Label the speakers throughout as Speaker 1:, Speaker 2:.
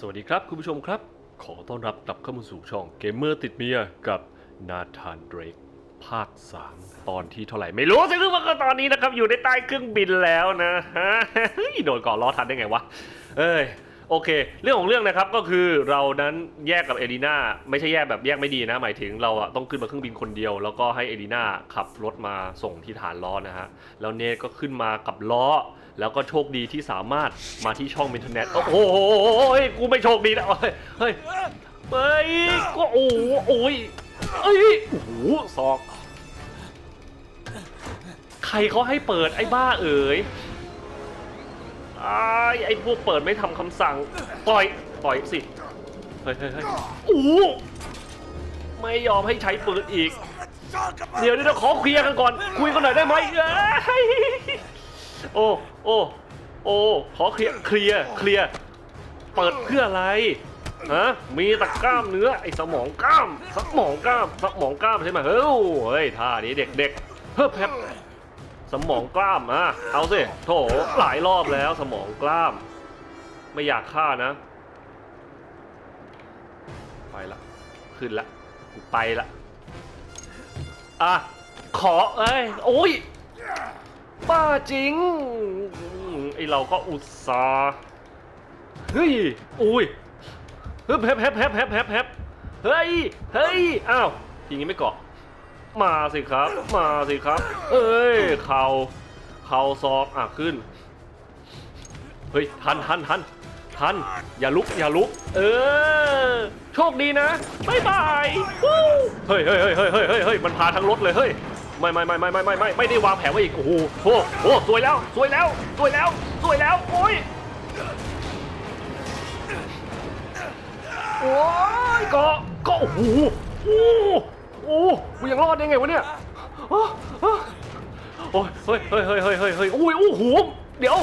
Speaker 1: สวัสดีครับคุณผู้ชมครับ ขอต้อนรับกลับเข้ามาสู่ช่องเกมเมอร์ติดเมียกับนาธานเดรกภาค 3 ตอนที่เท่าไหร่ ไม่รู้สิคือว่าก็ตอนนี้นะครับ อยู่ในใต้เครื่องบินแล้วนะฮะเฮ้ยโดนก่อล้อทันได้ไงวะ เอ้ยโอเค เรื่องของเรื่องนะครับก็คือเรานั้นแยกกับเอลีนาไม่ใช่แยกแบบแยกไม่ดีนะ หมายถึงเราอะต้องขึ้นมาเครื่องบินคนเดียว แล้วก็ให้เอลีนาขับรถมาส่งที่ฐานล้อนะฮะแล้วเนทก็ขึ้นมากับล้อ แล้วก็โชคดีที่สามารถมาที่ช่องมินเทอร์เน็ตโอ้โหกูไม่โชคดีนะเฮ้ยเฮ้ยเฮ้ยก็โอ้โหโอ้ยเอ้ยโอ้โหศอก ใครเขาให้เปิดไอ้บ้าเอ๋ยไอ้ไอ้พวกเปิดไม่ทำคำสั่งปล่อยปล่อยสิเฮ้ยเฮ้ยเฮ้ยโอ้ไม่ยอมให้ใช้ปืนอีก เดี๋ยวเดี๋ยวขอเคลียร์กันก่อน คุยกันหน่อยได้ไหมเอ้ย โอ้โอ้โอ้ขอเคลียร์เคลียร์เคลียร์เปิดเพื่ออะไรฮะมีแต่กล้ามเนื้อไอ้สมองกล้ามสมองกล้ามสมองกล้ามใช่ไหมเฮ้ยท่านี้เด็กเด็กๆเฮ้ยแพบสมองกล้ามอะเอาสิโถหลายรอบแล้วสมองกล้าม ไม่อยากฆ่านะ ไปละขึ้นละกูไปละอะขอเอ้ยโอ้ย บ้าจริงอืมไอเราก็อุตส่าห์เฮ้ย อุ้ยเฮ้ยแฮบแฮบแฮบแฮบแฮบแฮบเฮ้ย เฮ้ย อ้าวทีนี้ไม่เกาะ มาสิครับ มาสิครับ เอ้ย เข่า เข่าซอกอะขึ้น เฮ้ย ทันทันทันทัน อย่าลุก อย่าลุก เออ โชคดีนะบายบายวู้เฮ้ยเฮ้ยเฮ้ยเฮ้ยเฮ้ยเฮ้ยเฮ้ยมันพาทั้งรถเลย เฮ้ย ไม่ไม่ไม่ไม่ไม่ไม่ไม่ไม่ได้วางแผนไว้อีกโอ้โหโอ้โหสวยแล้วสวยแล้วสวยแล้วสวยแล้วโอ้ยโอ้ยก็ก็โอ้โหโอ้โหโอ้กูยังรอดได้ไงวะเนี่ยอ้าวอ้าวโอ้ยเฮ้ยเฮ้ยเฮ้ยเฮ้ยเฮ้ยเฮ้ยอุ้ยโอ้โหเดี๋ยว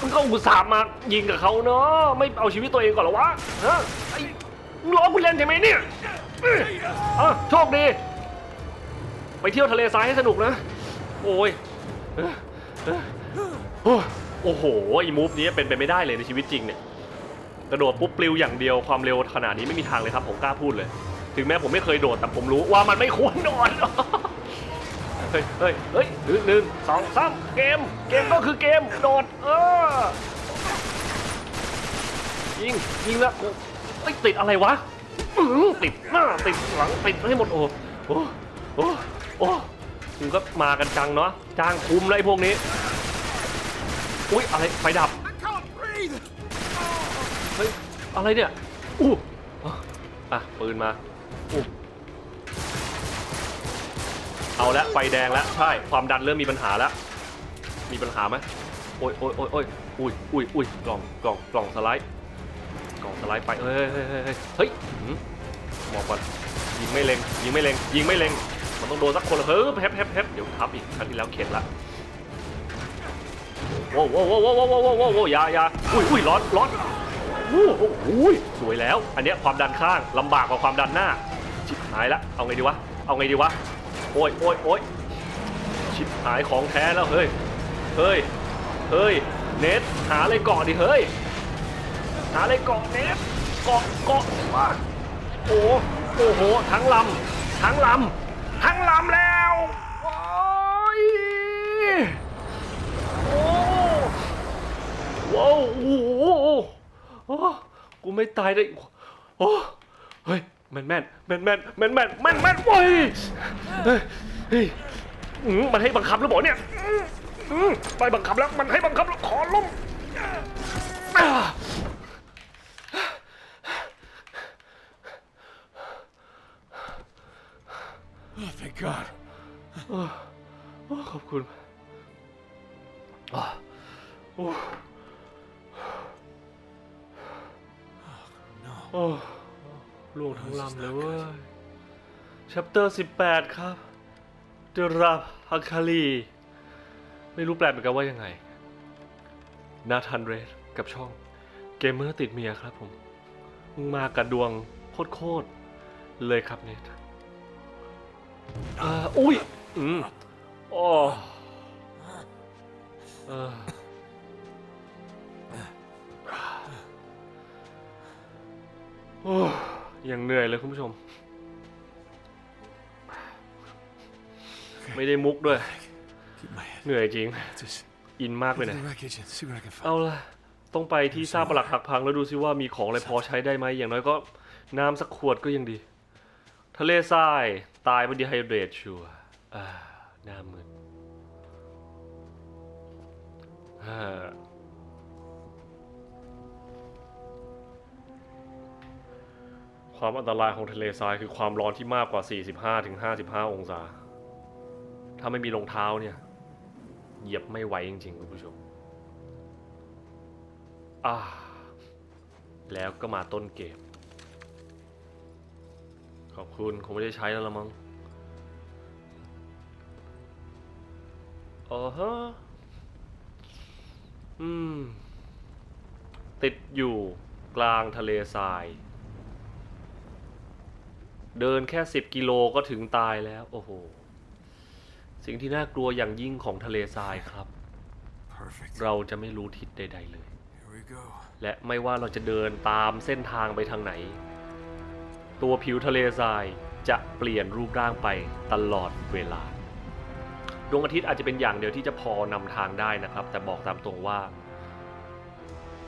Speaker 1: มึงก็อุตส่าห์มายิงกับเขาเนาะไม่เอาชีวิตตัวเองก่อนหรอวะฮะไอ้มึงล้อกูเล่นใช่ไหมเนี่ยอื้ออะโชคดี ไปเที่ยวทะเลทรายให้สนุกนะ โอ้ยโอ้โหไอ้มูฟนี้เป็นไปไม่ได้เลยในชีวิตจริงเนี่ยกระโดดปุ๊บปลิวอย่างเดียวความเร็วขนาดนี้ไม่มีทางเลยครับ ผมกล้าพูดเลย ถึงแม้ผมไม่เคยโดดแต่ผมรู้ว่ามันไม่ควรโดดเฮ้ยเฮ้ยเฮ้ยหนึ่งสองสามเกม เกมก็คือเกมโดดเออยิงยิงแล้วโอ้เอ้ยติดอะไรวะติดหน้าติดหลังติดให้หมดโอ้โอ้โอ้ โอ้มึงก็มากันจังเนาะจ้างคุ้มเลยพวกนี้ อุ้ยอะไรไฟดับเฮ้ยอะไรเนี่ยอู้อะปืนมาอู้เอาละไฟแดงแล้วใช่ความดันเริ่มมีปัญหาแล้วมีปัญหาไหมโอ้ยโอ้ยโอ้ยโอ้ยอุ้ยอุ้ยอุ้ยกล่องกล่องกล่องสไลด์กล่องสไลด์ไปเฮ้ยเฮ้ยเฮ้ยเฮ้ยเฮ้ยหมบอกก่อนยิงไม่เล็งยิงไม่เล็งยิงไม่เล็ง มันต้องโดนสักคนละเฮ้ยเฮปเฮปเฮปเดี๋ยวทับอีกครั้งที่แล้วเข็ดละโว้วโว้วโว้วโว้วโว้วว้วว้วยายาอุ้ยอุ้ยร้อนร้อนโอ้โหสวยแล้ว อันเนี้ยความดันข้างลำบากกว่าความดันหน้า ชิบหายละเอาไงดีวะ เอาไงดีวะ โอ้ยโอ้ยโอ้ยชิบหายของแท้แล้วเฮ้ย เฮ้ย เฮ้ย เนทหาอะไรเกาะดิเฮ้ย หาอะไรเกาะเนทเกาะเกาะว่าโอ้โอ้โห ทั้งลำ ทั้งลำ ทั้งลำแล้วโอ้ยโอ้ว้าวโอ้โหโอ้กูไม่ตายได้โอ้เฮ้ยแมนแมนแมนแมนแมนแมนแมนแมนโอ้ยเฮ้ยเฮ้ยอืมมันให้บังคับหรือเปล่าเนี่ยอืมอืมไปบังคับแล้วมันให้บังคับแล้วขอล้ม
Speaker 2: Oh, thank God.
Speaker 1: โอ้โอ้ขอบคุณอ่าโอ้
Speaker 2: No.
Speaker 1: โอ้ล่วงทั้งลำเลยเว้ย chapter 18 ครับ The Rap h a k a l i ไม่รู้แปลเหมือนกันว่ายังไง นาธานเรสกับช่องเกมเมอร์ติดเมียครับผม มึงมากับดวงโคตรๆเลยครับเนท อ่าอุ้ยอืมโอ้เอออ้ยังเหนื่อยเลยคุณผู้ชม ไม่ได้มุกด้วย
Speaker 2: Keep my head.
Speaker 1: เหนื่อยจริง
Speaker 2: Just
Speaker 1: อินมาก
Speaker 2: go
Speaker 1: เลย
Speaker 2: to
Speaker 1: นะ
Speaker 2: the wreckage and see what I can find.
Speaker 1: เอาละต้องไปที่ซากปลักหักพังแล้วดูซิว่ามีของอะไรพอใช้ได้ไหม อย่างน้อยก็น้ำสักขวดก็ยังดี ทะเลทราย ตายเป็นดีไฮเดรตชัวอ่าหน้ามึนความอันตรายของทะเลทรายคือความร้อนที่มากกว่า 45-55 องศา ถ้าไม่มีรองเท้าเนี่ย เหยียบไม่ไหวจริงๆ คุณผู้ชม อ่า แล้วก็มาต้นเกม ขอบคุณ คงไม่ได้ใช้แล้วละมั้งอ๋อฮะอืม ติดอยู่กลางทะเลทราย เดินแค่สิบกิโลก็ถึงตายแล้ว โอ้โห สิ่งที่น่ากลัวอย่างยิ่งของทะเลทรายครับ
Speaker 2: Perfect.
Speaker 1: เราจะไม่รู้ทิศใด ๆ เลย
Speaker 2: Here we go.
Speaker 1: และไม่ว่าเราจะเดินตามเส้นทางไปทางไหน ตัวผิวทะเลทรายจะเปลี่ยนรูปร่างไปตลอดเวลา ดวงอาทิตย์อาจจะเป็นอย่างเดียวที่จะพอนำทางได้นะครับ แต่บอกตามตรงว่า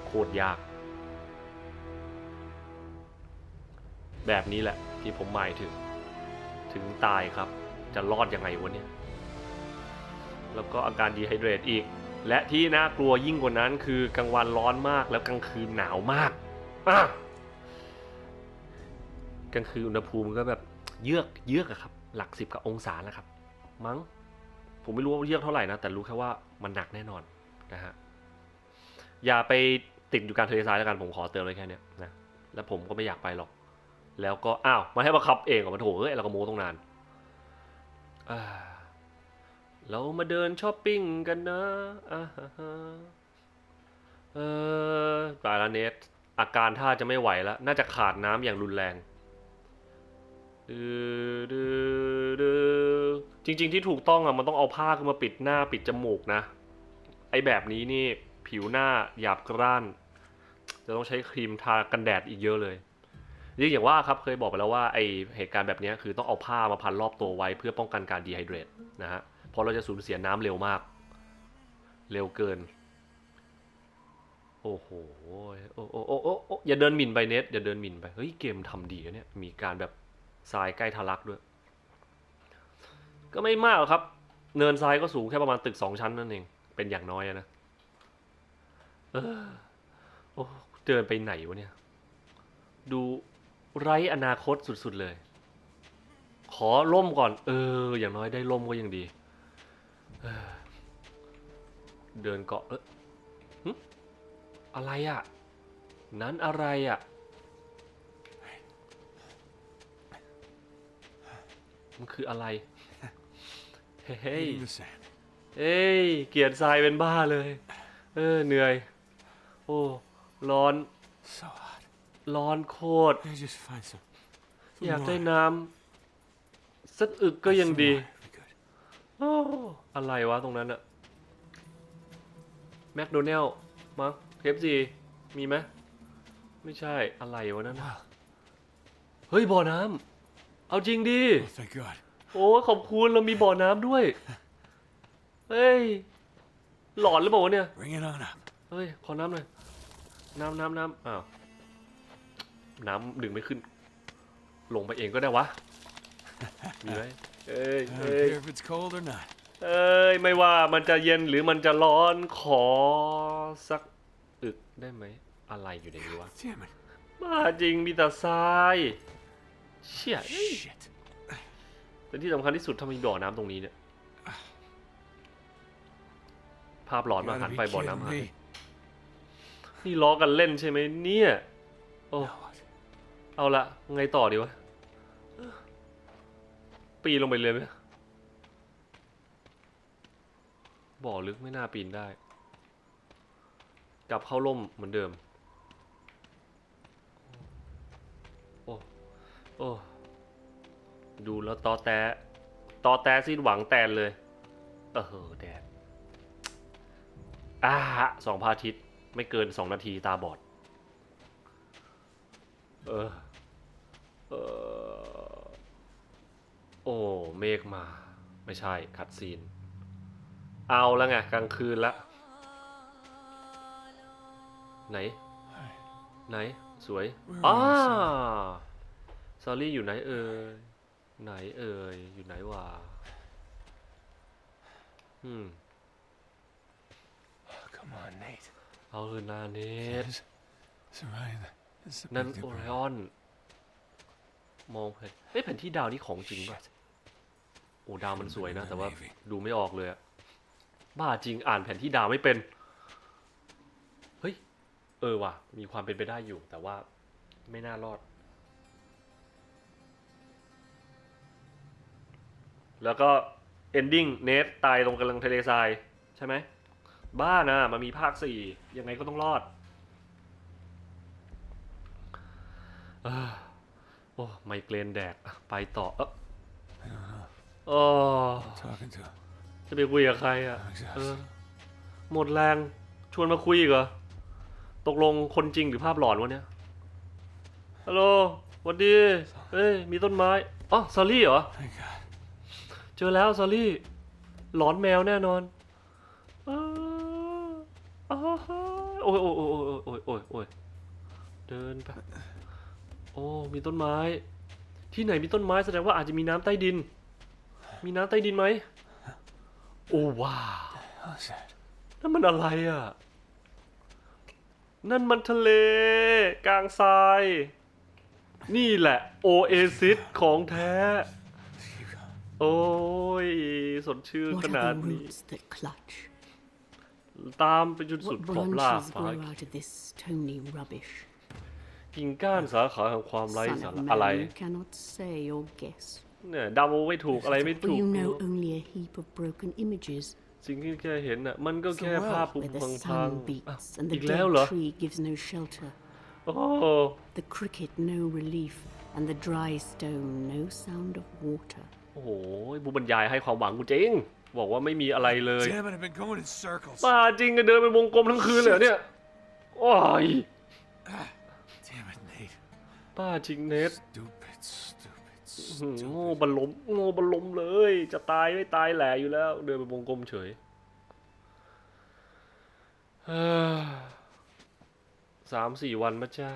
Speaker 1: โคตรยาก แบบนี้แหละที่ผมหมายถึง ถึงตายครับ จะรอดยังไงวะเนี่ย แล้วก็อาการดีไฮเดรตอีก และที่น่ากลัวยิ่งกว่านั้นคือกลางวันร้อนมากแล้วกลางคืนหนาวมากอะ กลางคืนอุณหภูมิก็แบบเยือกเยือกอะครับ หลักสิบกับองศาแล้วครับ มั้ง ผมไม่รู้ว่าเยือกเท่าไหร่นะ แต่รู้แค่ว่ามันหนักแน่นอนนะฮะ อย่าไปติดอยู่การทะเลทรายแล้วกัน ผมขอเตือนไว้แค่นี้นะ แล้วผมก็ไม่อยากไปหรอก แล้วก็อ้าวมาให้บังคับเองเหรอมาโถเอ้ยเราก็โม้ตรงนานเรามาเดินช้อปปิ้งกันนะอ่าฮะเออตายละเนทอาการท่าจะไม่ไหวแล้ว น่าจะขาดน้ำอย่างรุนแรง จริง ๆ ที่ถูกต้องอะมันต้องเอาผ้าขึ้นมาปิดหน้าปิดจมูกนะ ไอแบบนี้นี่ผิวหน้าหยาบกร้าน จะต้องใช้ครีมทากันแดดอีกเยอะเลยจริงอย่างว่าครับเคยบอกไปแล้วว่าไอเหตุการณ์แบบนี้คือต้องเอาผ้ามาพันรอบตัวไว้เพื่อป้องกันการดีไฮเดรตนะฮะเพราะเราจะสูญเสียน้ำเร็วมาก เร็วเกิน โอ้โหโอ้โอ้โอ้โอ้โอ้อย่าเดินหมิ่นไปเน็ตอย่าเดินหมิ่นไปเฮ้ยเกมทำดีนะเนี่ยมีการแบบ ทรายใกล้ทะลักด้วย ก็ไม่มากหรอกครับ เนินทรายก็สูงแค่ประมาณตึกสองชั้นนั่นเอง เป็นอย่างน้อยนะเออโอ้เดินไปไหนวะเนี่ย ดูไร้อนาคตสุดๆเลย ขอล่มก่อน เออ อย่างน้อยได้ล่มก็ยังดีเออเดินเกาะเอออะไรอะ่ะ นั้นอะไรอะ่ะ มันคืออะไร เฮ้ย
Speaker 2: Hitting the sand.
Speaker 1: เอ้ย เกลียดทรายเป็นบ้าเลย เออ เหนื่อย โอ้ ร้อน
Speaker 2: So hot.
Speaker 1: ร้อนโคตร
Speaker 2: Let me just find some.
Speaker 1: อยากได้น้ำสักอึกก็ยังดี
Speaker 2: Some more. Be good.
Speaker 1: โอ้ อะไรวะตรงนั้นอะแมคโดนัลมั้งเคฟซีมีไหมไม่ใช่อะไรวะนั่นน่ะ
Speaker 2: Wow.
Speaker 1: เฮ้ยบ่อน้ำ เอาจริงดิ
Speaker 2: Oh, thank God.
Speaker 1: โอ้ขอบคุณเรามีบ่อน้ำด้วย เฮ้ย หลอนหรือเปล่าวะเนี่ย
Speaker 2: Bring it on up.
Speaker 1: เฮ้ย ขอน้ำหน่อย น้ำน้ำน้ำอ้าว น้ำดึงไม่ขึ้น ลงไปเองก็ได้วะ มีไหมเอ้ย
Speaker 2: I
Speaker 1: เอ้
Speaker 2: don't
Speaker 1: ย
Speaker 2: care if it's cold or not.
Speaker 1: เอ้ย ไม่ว่ามันจะเย็นหรือมันจะร้อนขอสักอึกได้ไหม อะไรอยู่ในนี้วะ
Speaker 2: Damn it.
Speaker 1: บ้าจริงมีแต่ทราย เชี่ยเอ้ย
Speaker 2: Shit.
Speaker 1: แต่ที่สำคัญที่สุดถ้ามีบ่อน้ำตรงนี้เนี่ย ภาพหลอนมา
Speaker 2: You
Speaker 1: หัน
Speaker 2: gotta
Speaker 1: ไป
Speaker 2: be
Speaker 1: บ่อ
Speaker 2: kidding
Speaker 1: น้ำหาย
Speaker 2: me.
Speaker 1: นี่ล้อกันเล่นใช่ไหมเนี่ย โอ้
Speaker 2: Now what?
Speaker 1: เอาละไงต่อดีวะ ปีนลงไปเลยไหมบ่อลึกไม่น่าปีนได้ กลับเข้าร่มเหมือนเดิม โอ้ โอ้ ดูแล้วตอแตะตอแตะสิ้นหวังแตนเลย เออแดดอ่าสองพระอาทิตย์ไม่เกินสองนาทีตาบอด เออ เออ โอ้ เมฆมา ไม่ใช่ คัดซีน เอาแล้วไงกลางคืนละ ไหน ไหน สวย
Speaker 2: Where
Speaker 1: อ้า
Speaker 2: are you,
Speaker 1: ซอรี่อยู่ไหนเอ่ยไหนเอ่ยอยู่ไหนวะอืม
Speaker 2: Oh, come on, Nate.
Speaker 1: เอาเลยนาเนต
Speaker 2: Is, is Orion? Is the
Speaker 1: นั่น
Speaker 2: big
Speaker 1: โอ
Speaker 2: dipper?
Speaker 1: ไรออนมองแผนเอ้ยแผนที่ดาวนี่ของจริงป่ะโอ้ดาวมันสวยนะ แต่ว่าดูไม่ออกเลยอะบ้าจริงอ่านแผนที่ดาวไม่เป็น เฮ้ย เออว่ะ มีความเป็นไปได้อยู่ แต่ว่าไม่น่ารอด แล้วก็ ending เนทตายลงกำลังทะเลทราย ใช่ไหม บ้านะมันมีภาคสี่ยังไงก็ต้องรอดเอ้อโอ้ไมเกรนแดกอะไปต่อเออ
Speaker 2: I don't know.
Speaker 1: โอ้
Speaker 2: Talking to.
Speaker 1: จะไปคุยกับใครอะ
Speaker 2: Exactly.
Speaker 1: เออหมดแรง ชวนมาคุยอีกเหรอ ตกลงคนจริงหรือภาพหลอนวะเนี่ยฮัลโหลสวัสดี เอ้ย มีต้นไม้อ๋อซอรี่เหรอ
Speaker 2: Thank God.
Speaker 1: เจอแล้วซอรี่หลอนแมวแน่นอนอ้าอ้าโอ้ยโอ้ยโอ้ยโอ้ยโอ้ยโอ้ยเดินไปโอ้มีต้นไม้ ที่ไหนมีต้นไม้แสดงว่าอาจจะมีน้ำใต้ดิน มีน้ำใต้ดินไหมโอ้ว้าวนั่นมันอะไรอะ นั่นมันทะเล กลางทราย นี่แหละ โอเอซิสของแท้ โอ้ย สดชื่น
Speaker 3: What
Speaker 1: ขนา
Speaker 3: are
Speaker 1: ด
Speaker 3: the
Speaker 1: นี้
Speaker 3: roots that clutch?
Speaker 1: ตามไปจนสุด
Speaker 3: What
Speaker 1: ขอบล่า
Speaker 3: branches
Speaker 1: ฟ้า
Speaker 3: grow out of this stony rubbish?
Speaker 1: กิ่งก้านสาขาแห่งความไร้
Speaker 3: Son
Speaker 1: สา
Speaker 3: of
Speaker 1: ระอะไร
Speaker 3: man cannot say or guess.
Speaker 1: เนี่ยเดาไม่ถูกอะไรไม่
Speaker 3: For
Speaker 1: ถูก
Speaker 3: you know only a heap of broken images,
Speaker 1: สิ่งที่แกเห็นน่ะ มันก็แค่ภาพปุ
Speaker 3: where
Speaker 1: พั
Speaker 3: the
Speaker 1: งพัง
Speaker 3: sun
Speaker 1: อ่ะ
Speaker 3: beats and
Speaker 1: อี
Speaker 3: the
Speaker 1: กแล้วเหรอ
Speaker 3: dead tree gives no shelter,
Speaker 1: โอ้
Speaker 3: the cricket no relief, and the dry stone no sound of water.
Speaker 1: โอ้โหผู้บรรยายให้ความหวังกูจริง บอกว่าไม่มีอะไรเลย
Speaker 2: Damn it, I've been going in circles.
Speaker 1: บ้าจริงอะเดินเป็นวงกลมทั้งคืนเลยเหรอเนี่ย โอ้ย
Speaker 2: Damn it, Nate.
Speaker 1: บ้าจริงเนท
Speaker 2: Stupid, stupid,
Speaker 1: หืม
Speaker 2: stupid.
Speaker 1: โง่บรรลมโง่บรรลมเลย จะตายไม่ตายแหล่อยู่แล้ว เดินเป็นวงกลมเฉยเฮ้อสามสี่วันมาจ้า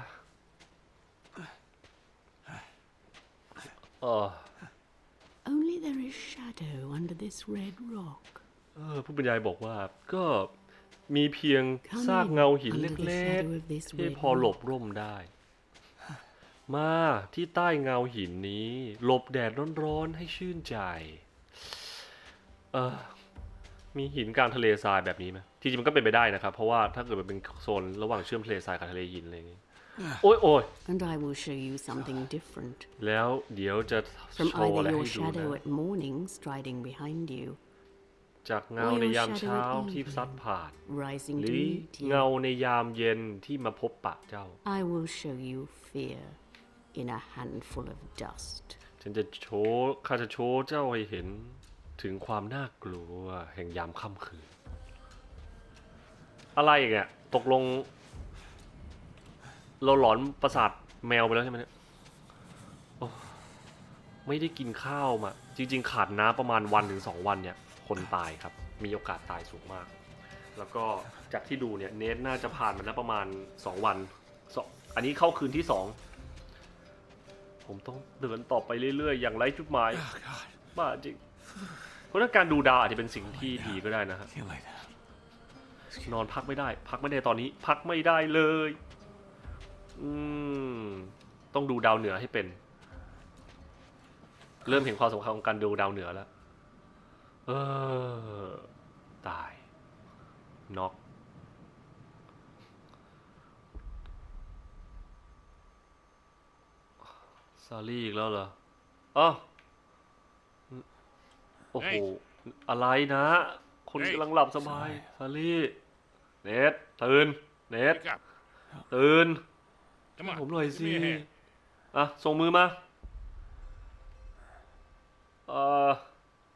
Speaker 1: เออ
Speaker 3: Only there is shadow under this red rock.
Speaker 1: เออผู้บรรยายบอกว่าก็มีเพียง
Speaker 3: Come
Speaker 1: ซาก
Speaker 3: in
Speaker 1: เงาหิน
Speaker 3: under
Speaker 1: เ the ล็ก
Speaker 3: shadow of this
Speaker 1: ๆที่
Speaker 3: red
Speaker 1: พอหลบ
Speaker 3: rock.
Speaker 1: ร่มได้ มาที่ใต้เงาหินนี้ หลบแดดร้อนๆให้ชื่นใจ เออมีหินกลางทะเลทรายแบบนี้ไหมที่จริงมันก็เป็นไปได้นะครับ เพราะว่าถ้าเกิดมันเป็นโซนระหว่างเชื่อมทะเลทรายกับทะเลหินอะไรอย่างงี้ โอ้ยโอ้ย
Speaker 3: And I will show you something different.
Speaker 1: แล้วเดี๋ยวจะ
Speaker 3: From
Speaker 1: โชว์อะไร
Speaker 3: either
Speaker 1: ให้
Speaker 3: your
Speaker 1: ดู
Speaker 3: shadow
Speaker 1: นะ
Speaker 3: at morning striding behind you,
Speaker 1: จากเงาในยามเช้าที่ซัดผ่าน
Speaker 3: rising
Speaker 1: ห
Speaker 3: to
Speaker 1: รือ
Speaker 3: meet
Speaker 1: เงา
Speaker 3: you.
Speaker 1: ในยามเย็นที่มาพบปะเจ้า
Speaker 3: I will show you fear in a handful of dust.
Speaker 1: ฉันจะโชว์ข้าจะโชว์เจ้าให้เห็นถึงความน่ากลัวแห่งยามค่ำคืน อะไรอีกเนี่ยตกลง เราหลอนประสาทแมวไปแล้วใช่ไหมเนี่ยโอ้ไม่ได้กินข้าวมา จริง ๆ ขาดน้ำประมาณวันถึงสองวันเนี่ย คนตายครับ มีโอกาสตายสูงมาก แล้วก็จากที่ดูเนี่ย เนทน่าจะผ่านมาแล้วประมาณสองวันสองอันนี้เข้าคืนที่สองผมต้องเดินต่อไปเรื่อย ๆ อย่างไร้จุดหมาย
Speaker 2: Oh, God.
Speaker 1: บ้าจริง เพราะฉะนั้นการดูดาวอาจจะเป็นสิ่งที่ดีก็ได้นะฮะ
Speaker 2: Can't lay down.
Speaker 1: นอนพักไม่ได้ พักไม่ได้ตอนนี้ พักไม่ได้เลย อืม ต้องดูดาวเหนือให้เป็น เริ่มเห็นความสำคัญของการดูดาวเหนือแล้ว เออ ตาย น็อกซารี่อีกแล้วเหรออ๋อโอ้โห
Speaker 2: เฮ้ย
Speaker 1: อะไรนะ คน
Speaker 2: เฮ้ย
Speaker 1: กำลังหลับสบาย ซารี่ เนทตื่น เนท
Speaker 2: Wake up.
Speaker 1: ตื่น
Speaker 2: Come on.
Speaker 1: ผมหน่อย
Speaker 2: give
Speaker 1: สิ
Speaker 2: me a hand.
Speaker 1: อะ ส่งมือมา เอ่อ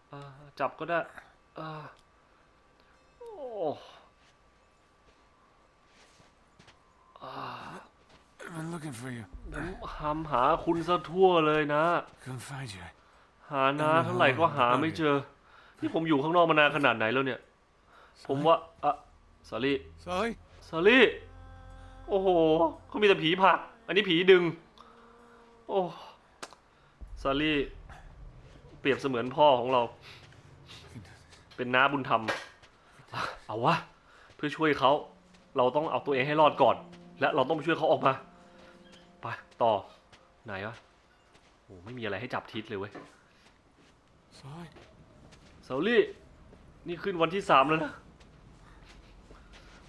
Speaker 1: เอ่อจับก็ได้อ่าโอ้อ่า
Speaker 2: been looking for you.
Speaker 1: ผมหามหาคุณซะทั่วเลยนะ
Speaker 2: Couldn't find you.
Speaker 1: หานาเท่าไหร่ก็หาไม่เจอที่ผมอยู่ข้างนอกมานานขนาดไหนแล้วเนี่ย ผมว่าอะสาลี่
Speaker 2: Sully?
Speaker 1: สาลี่ โอ้โหเขามีแต่ผีผลัก อันนี้ผีดึง โอ้สาลี่ เปรียบเสมือนพ่อของเรา เป็นน้าบุญธรรมอะเอาวะ เพื่อช่วยเขา เราต้องเอาตัวเองให้รอดก่อน และเราต้องไปช่วยเขาออกมา ไป ต่อ ไหนวะโอ้ไม่มีอะไรให้จับทิศเลยเว้ย
Speaker 2: Sully?
Speaker 1: เสาลี่ นี่ขึ้นวันที่สามแล้วนะ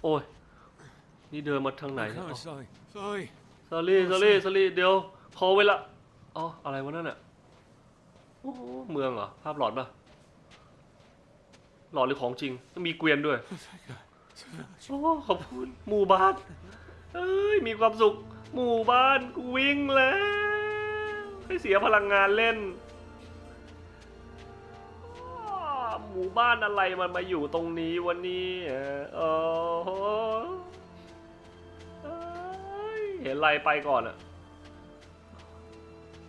Speaker 1: โอ้ย นี่เดินมาทางไหน
Speaker 2: Come
Speaker 1: เนี่ย
Speaker 2: on, Sully. Sully.
Speaker 1: สาลี่สาลี่สาลี่เดี๋ยวขอเวลาอ๋ออะไรวะนั่นน่ะโอ้โหเมืองเหรอ ภาพหลอนปะหลอนหรือของจริงต้องมีเกวียนด้วย
Speaker 2: It's a village.
Speaker 1: โอ้ขอบคุณหมู่บ้าน เอ้ย มีความสุข หมู่บ้านกูวิ่งแล้ว ให้เสียพลังงานเล่นอ้อหมู่บ้านอะไรมันมาอยู่ตรงนี้วันนี้โอ้โหเอ้ย เห็นอะไรไปก่อนอะ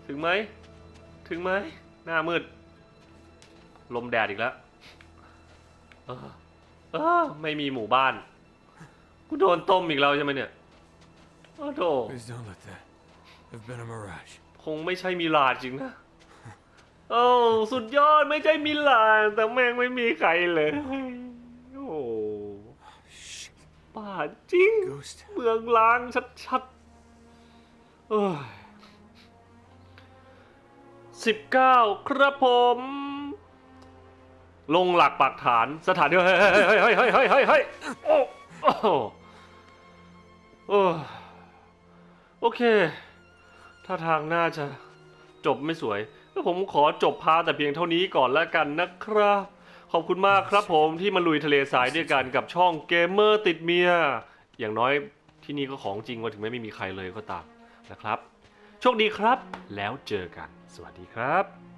Speaker 1: ถึงไหม ถึงไหม หน้ามืด ลมแดดอีกแล้วเออเออไม่มีหมู่บ้าน กูโดนต้มอีกแล้วใช่ไหมเนี่ยโอ้โถ
Speaker 2: Please don't let that have been a mirage.
Speaker 1: คงไม่ใช่มิลาดจริงนะ โอ้สุดยอดไม่ใช่มิลาดแต่แม่งไม่มีใครเลย โอ้
Speaker 2: Shit.
Speaker 1: ป่าจริง
Speaker 2: Ghost.
Speaker 1: เมืองล้างชัดๆเอ้ย สิบเก้าครับผม ลงหลักปักฐานสถานที่เฮ้ยเฮ้ยเฮ้ยเฮ้ยเฮ้ยเฮ้ยเฮ้ยโอ้โอ้โอ้โอเค ถ้าทางน่าจะจบไม่สวยก็ผมขอจบพาแต่เพียงเท่านี้ก่อนแล้วกันนะครับ ขอบคุณมากครับผมที่มาลุยทะเลทรายด้วยกันกับช่องเกมเมอร์ติดเมีย อย่างน้อยที่นี่ก็ของจริงว่าถึงแม้ไม่มีใครเลยก็ตาม นะครับ โชคดีครับ แล้วเจอกัน สวัสดีครับ